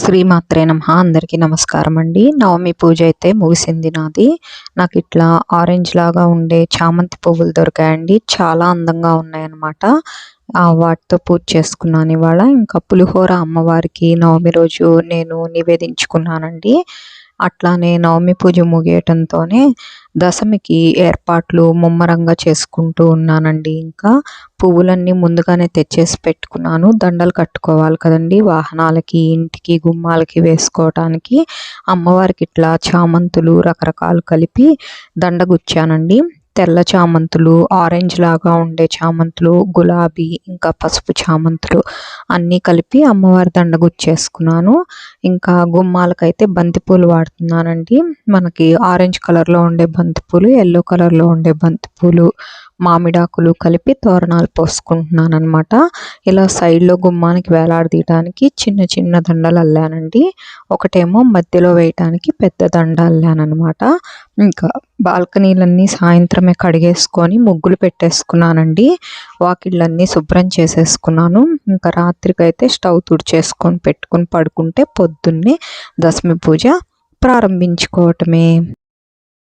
శ్రీమాత్రే నమ. అందరికీ నమస్కారం అండి నవమి పూజ అయితే ముగిసింది నాది. నాకు ఇట్లా ఆరెంజ్ లాగా ఉండే చామంతి పువ్వులు దొరికాయండి. చాలా అందంగా ఉన్నాయన్నమాట. వాటితో పూజ చేసుకున్నాను ఇవాళ. ఇంకా పులిహోర అమ్మవారికి నవమి రోజు నేను నివేదించుకున్నానండి. అట్లానే నవమి పూజ ముగియటంతోనే దశమికి ఏర్పాట్లు ముమ్మరంగా చేసుకుంటూ ఉన్నానండి. ఇంకా పువ్వులన్నీ ముందుగానే తెచ్చేసి పెట్టుకున్నాను. దండలు కట్టుకోవాలి కదండి. వాహనాలకి ఇంటికి గుమ్మాలకి వేసుకోవటానికి అమ్మవారికి ఇట్లా చామంతులు రకరకాలు కలిపి దండ గుచ్చానండి తెల్ల చామంతులు ఆరెంజ్ లాగా ఉండే చామంతులు గులాబీ ఇంకా పసుపు చామంతులు అన్నీ కలిపి అమ్మవారి దండ గుచ్చేసుకున్నాను ఇంకా గుమ్మాలకైతే బంతిపూలు వాడుతున్నానండి. మనకి ఆరెంజ్ కలర్లో ఉండే బంతిపూలు ఎల్లో కలర్లో ఉండే బంతిపూలు మామిడాకులు కలిపి తోరణాలు పోసుకుంటున్నాను అనమాట ఇలా సైడ్లో గుమ్మానికి వేలాడదీయడానికి చిన్న చిన్న దండలు అల్లానండి. ఒకటేమో మధ్యలో వేయటానికి పెద్ద దండ అల్లానమాట ఇంకా బాల్కనీలన్నీ సాయంత్రమే కడిగేసుకొని ముగ్గులు పెట్టేసుకున్నానండి. వాకిళ్ళన్నీ శుభ్రం చేసేసుకున్నాను. ఇంకా రాత్రికైతే స్టవ్ తుడిచేసుకొని పెట్టుకొని పడుకుంటే పొద్దున్నే దశమి పూజ ప్రారంభించుకోవటమే.